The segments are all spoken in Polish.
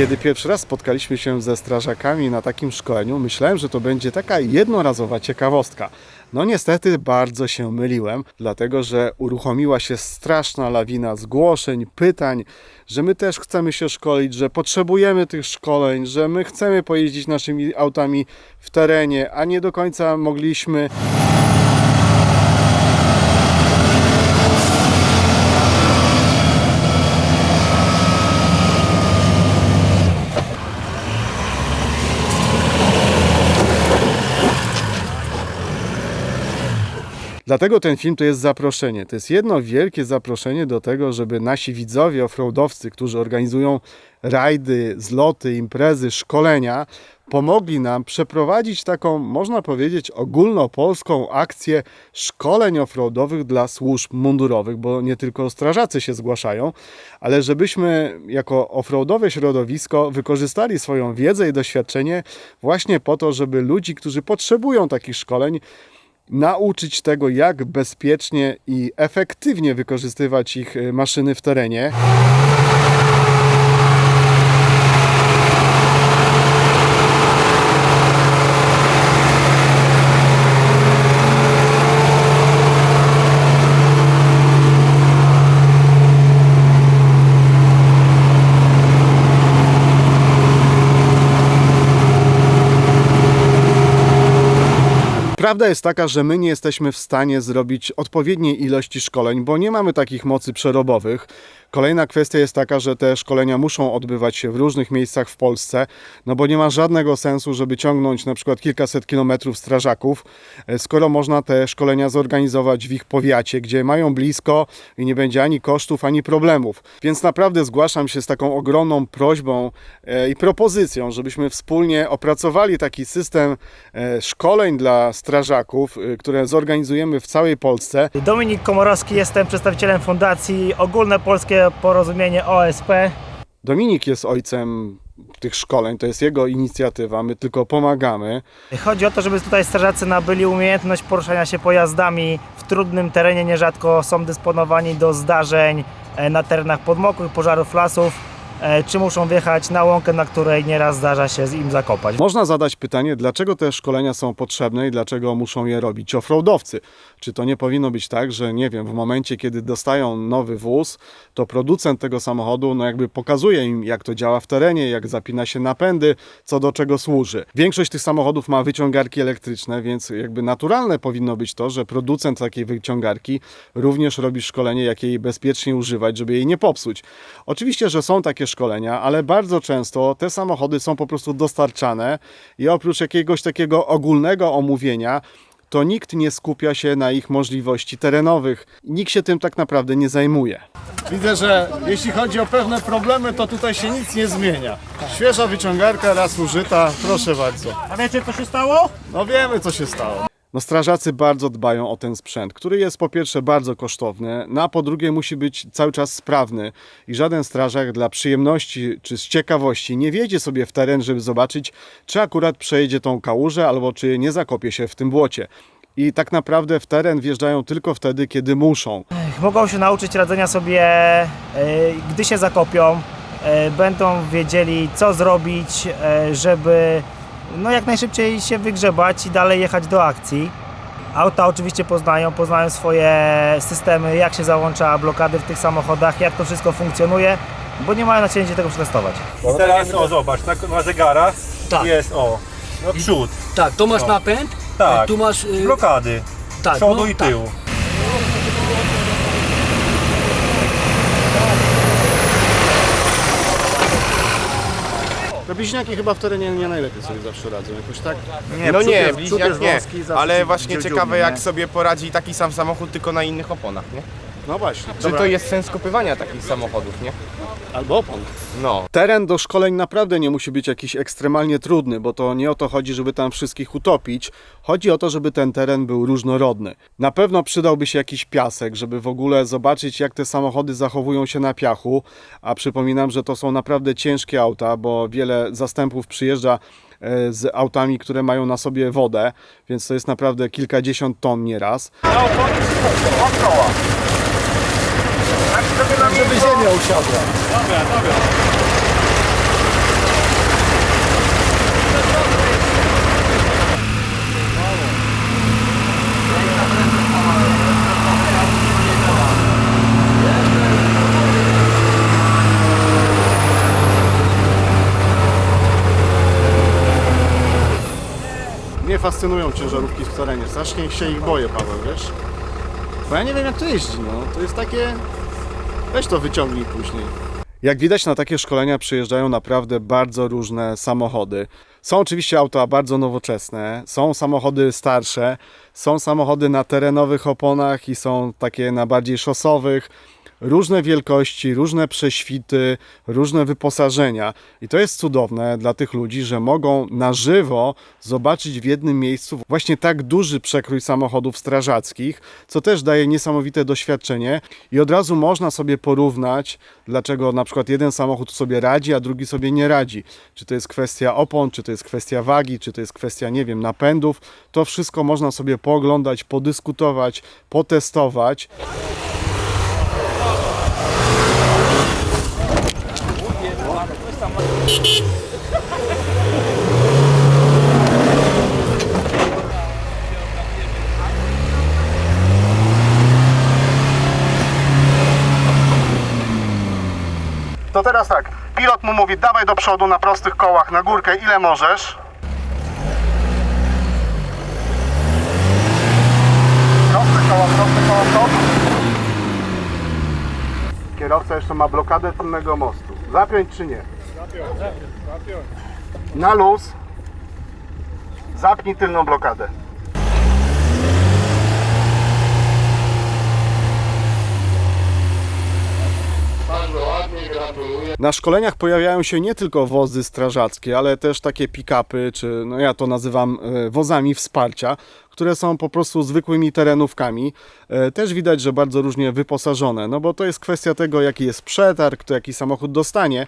Kiedy pierwszy raz spotkaliśmy się ze strażakami na takim szkoleniu, myślałem, że to będzie taka jednorazowa ciekawostka. No niestety bardzo się myliłem, dlatego że uruchomiła się straszna lawina zgłoszeń, pytań, że my też chcemy się szkolić, że potrzebujemy tych szkoleń, że my chcemy pojeździć naszymi autami w terenie, a nie do końca mogliśmy. Dlatego ten film to jest zaproszenie. To jest jedno wielkie zaproszenie do tego, żeby nasi widzowie offroadowcy, którzy organizują rajdy, zloty, imprezy, szkolenia, pomogli nam przeprowadzić taką, można powiedzieć, ogólnopolską akcję szkoleń offroadowych dla służb mundurowych, bo nie tylko strażacy się zgłaszają, ale żebyśmy jako offroadowe środowisko wykorzystali swoją wiedzę i doświadczenie właśnie po to, żeby ludzi, którzy potrzebują takich szkoleń, nauczyć tego, jak bezpiecznie i efektywnie wykorzystywać ich y, maszyny w terenie. Prawda jest taka, że my nie jesteśmy w stanie zrobić odpowiedniej ilości szkoleń, bo nie mamy takich mocy przerobowych. Kolejna kwestia jest taka, że te szkolenia muszą odbywać się w różnych miejscach w Polsce, no bo nie ma żadnego sensu, żeby ciągnąć na przykład kilkaset kilometrów strażaków, e, skoro można te szkolenia zorganizować w ich powiacie, gdzie mają blisko i nie będzie ani kosztów, ani problemów. Więc naprawdę zgłaszam się z taką ogromną prośbą e, i propozycją, żebyśmy wspólnie opracowali taki system e, szkoleń dla strażaków, e, które zorganizujemy w całej Polsce. Dominik Komorowski, jestem przedstawicielem Fundacji Ogólne Polskie Porozumienie OSP. Dominik jest ojcem tych szkoleń, to jest jego inicjatywa, my tylko pomagamy. Chodzi o to, żeby tutaj strażacy nabyli umiejętność poruszania się pojazdami w trudnym terenie. Nierzadko są dysponowani do zdarzeń e, na terenach podmokłych, pożarów lasów, czy muszą wjechać na łąkę, na której nieraz zdarza się im zakopać. Można zadać pytanie, dlaczego te szkolenia są potrzebne i dlaczego muszą je robić offroadowcy. Czy to nie powinno być tak, że nie wiem, w momencie kiedy dostają nowy wóz, to producent tego samochodu no jakby pokazuje im jak to działa w terenie, jak zapina się napędy, co do czego służy. Większość tych samochodów ma wyciągarki elektryczne, więc jakby naturalne powinno być to, że producent takiej wyciągarki również robi szkolenie, jak jej bezpiecznie używać, żeby jej nie popsuć. Oczywiście, że są takie szkolenia, ale bardzo często te samochody są po prostu dostarczane i oprócz jakiegoś takiego ogólnego omówienia, to nikt nie skupia się na ich możliwości terenowych. Nikt się tym tak naprawdę nie zajmuje. Widzę, że jeśli chodzi o pewne problemy, to tutaj się nic nie zmienia. Świeża wyciągarka, raz użyta, proszę bardzo. A wiecie co się stało? No wiemy, co się stało. No strażacy bardzo dbają o ten sprzęt, który jest po pierwsze bardzo kosztowny, no a po drugie musi być cały czas sprawny i żaden strażak dla przyjemności czy z ciekawości nie wjedzie sobie w teren, żeby zobaczyć, czy akurat przejedzie tą kałużę albo czy nie zakopie się w tym błocie. I tak naprawdę w teren wjeżdżają tylko wtedy, kiedy muszą. Mogą się nauczyć radzenia sobie, e, gdy się zakopią. E, Będą wiedzieli, co zrobić, e, żeby no, jak najszybciej się wygrzebać i dalej jechać do akcji. Auta oczywiście poznają, poznają swoje systemy, jak się załącza blokady w tych samochodach, jak to wszystko funkcjonuje, bo nie mają na cięcie tego przetestować. I teraz o zobacz, tak na zegarach Tak. jest o, no przód, Tak, to masz napęd, tak, tu masz... y, blokady, tak, przodu no, i tak. tyłu. Te bliźniaki chyba w terenie nie najlepiej sobie zawsze radzą, jakoś tak? no nie, bliźniak nie, ale właśnie ciekawe jak sobie poradzi taki sam samochód tylko na innych oponach, nie? No właśnie. Czy to jest sens kupywania takich samochodów, nie? Albo opon. No. Teren do szkoleń naprawdę nie musi być jakiś ekstremalnie trudny, bo to nie o to chodzi, żeby tam wszystkich utopić. Chodzi o to, żeby ten teren był różnorodny. Na pewno przydałby się jakiś piasek, żeby w ogóle zobaczyć, jak te samochody zachowują się na piachu. A przypominam, że to są naprawdę ciężkie auta, bo wiele zastępów przyjeżdża e, z autami, które mają na sobie wodę, więc to jest naprawdę kilkadziesiąt ton nieraz. Dobra, usiadłem. Dobra, dobra. Mnie fascynują ciężarówki w terenie. Strasznie się ich boję, Paweł, wiesz? Bo ja nie wiem jak to jeździ, no. To jest takie Weź to wyciągnij później. Jak widać na takie szkolenia przyjeżdżają naprawdę bardzo różne samochody. Są oczywiście auta bardzo nowoczesne, są samochody starsze, są samochody na terenowych oponach i są takie na bardziej szosowych. Różne wielkości, różne prześwity, różne wyposażenia. I to jest cudowne dla tych ludzi, że mogą na żywo zobaczyć w jednym miejscu właśnie tak duży przekrój samochodów strażackich, co też daje niesamowite doświadczenie i od razu można sobie porównać, dlaczego na przykład jeden samochód sobie radzi, a drugi sobie nie radzi. Czy to jest kwestia opon, czy to jest kwestia wagi, czy to jest kwestia, nie wiem, napędów. To wszystko można sobie pooglądać, podyskutować, potestować. To teraz tak, pilot mu mówi, dawaj do przodu na prostych kołach, na górkę, ile możesz. Proste koła, proste koła, stop. Kierowca jeszcze ma blokadę tylnego mostu. Zapiąć czy nie? Na luz. Zapnij tylną blokadę. Na szkoleniach pojawiają się nie tylko wozy strażackie, ale też takie pick-upy, czy no ja to nazywam e, wozami wsparcia, które są po prostu zwykłymi terenówkami. E, Też widać, że bardzo różnie wyposażone, no bo to jest kwestia tego, jaki jest przetarg, kto jaki samochód dostanie,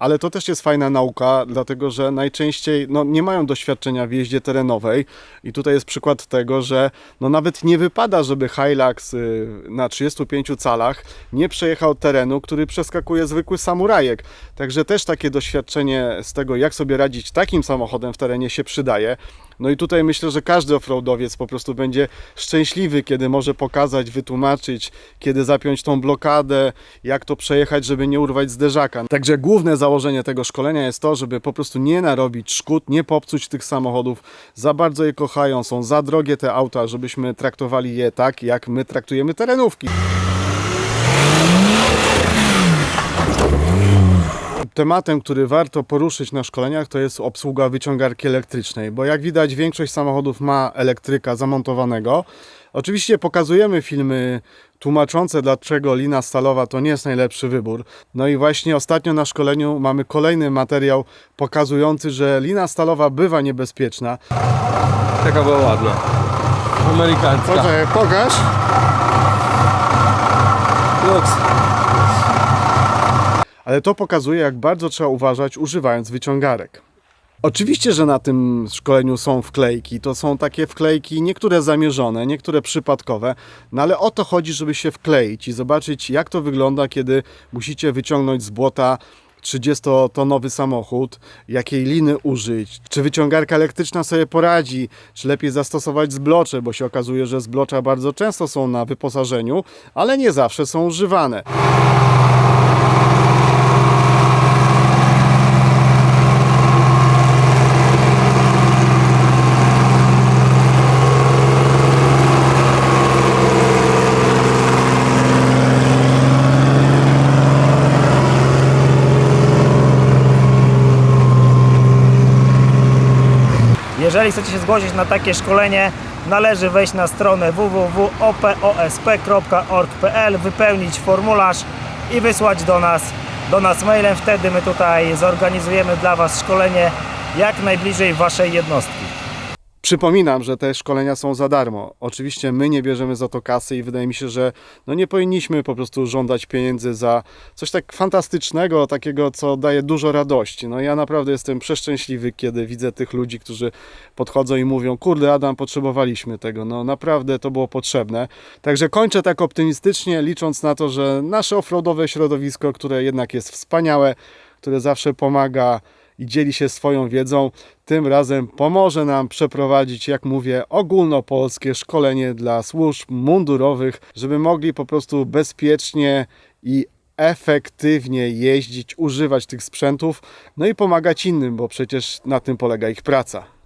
ale to też jest fajna nauka, dlatego że najczęściej no, nie mają doświadczenia w jeździe terenowej i tutaj jest przykład tego, że no, nawet nie wypada, żeby Hilux y, na 35 calach nie przejechał terenu, który przeskakuje zwykły samurajek. Także też takie doświadczenie z tego, jak sobie radzić takim samochodem w terenie się przydaje. No i tutaj myślę, że każdy offroadowiec po prostu będzie szczęśliwy, kiedy może pokazać, wytłumaczyć, kiedy zapiąć tą blokadę, jak to przejechać, żeby nie urwać zderzaka. Także główne założenie tego szkolenia jest to, żeby po prostu nie narobić szkód, nie popsuć tych samochodów. Za bardzo je kochają, są za drogie te auta, żebyśmy traktowali je tak, jak my traktujemy terenówki. Tematem, który warto poruszyć na szkoleniach, to jest obsługa wyciągarki elektrycznej, bo jak widać, większość samochodów ma elektryka zamontowanego. Oczywiście pokazujemy filmy tłumaczące, dlaczego lina stalowa to nie jest najlepszy wybór. No i właśnie ostatnio na szkoleniu mamy kolejny materiał pokazujący, że lina stalowa bywa niebezpieczna. Taka była ładna. Amerykańska. pokaż. Lux. Ale to pokazuje, jak bardzo trzeba uważać używając wyciągarek. Oczywiście, że na tym szkoleniu są wklejki. To są takie wklejki, niektóre zamierzone, niektóre przypadkowe, no ale o to chodzi, żeby się wkleić i zobaczyć, jak to wygląda, kiedy musicie wyciągnąć z błota 30-tonowy samochód, jakiej liny użyć, czy wyciągarka elektryczna sobie poradzi, czy lepiej zastosować zblocze, bo się okazuje, że zblocza bardzo często są na wyposażeniu, ale nie zawsze są używane. Jeżeli chcecie się zgłosić na takie szkolenie, należy wejść na stronę www.oposp.org.pl, wypełnić formularz i wysłać do nas, do nas mailem. Wtedy my tutaj zorganizujemy dla Was szkolenie jak najbliżej Waszej jednostki. Przypominam, że te szkolenia są za darmo. Oczywiście my nie bierzemy za to kasy i wydaje mi się, że no nie powinniśmy po prostu żądać pieniędzy za coś tak fantastycznego, takiego, co daje dużo radości. No ja naprawdę jestem przeszczęśliwy, kiedy widzę tych ludzi, którzy podchodzą i mówią, kurde Adam, potrzebowaliśmy tego. No naprawdę to było potrzebne. Także kończę tak optymistycznie, licząc na to, że nasze offroadowe środowisko, które jednak jest wspaniałe, które zawsze pomaga i dzieli się swoją wiedzą, tym razem pomoże nam przeprowadzić, jak mówię, ogólnopolskie szkolenie dla służb mundurowych, żeby mogli po prostu bezpiecznie i efektywnie jeździć, używać tych sprzętów, no i pomagać innym, bo przecież na tym polega ich praca.